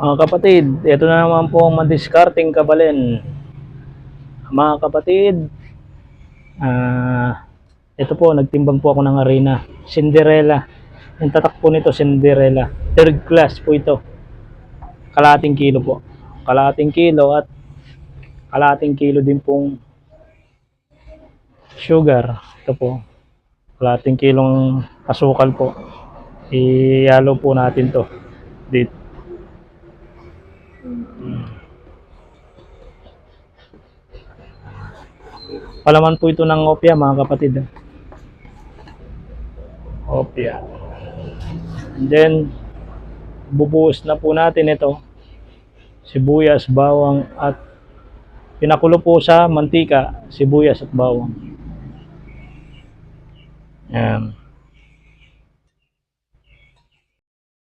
Mga kapatid, ito na naman po ang madiskarting kabalin. Mga kapatid, ah, ito po, nagtimbang po ako ng arena. Cinderella. Yung tatak po nito, Cinderella. Third class po ito. Kalating kilo po. Kalating kilo at kalating kilo din pong sugar. Ito po. Kalating kilong asukal po. Iyalo po natin to. Dito. Palaman po ito ng opya mga kapatid. Opya. And then, bubuhos na po natin ito. Sibuyas, bawang at pinakulo po sa mantika, sibuyas at bawang. Yan.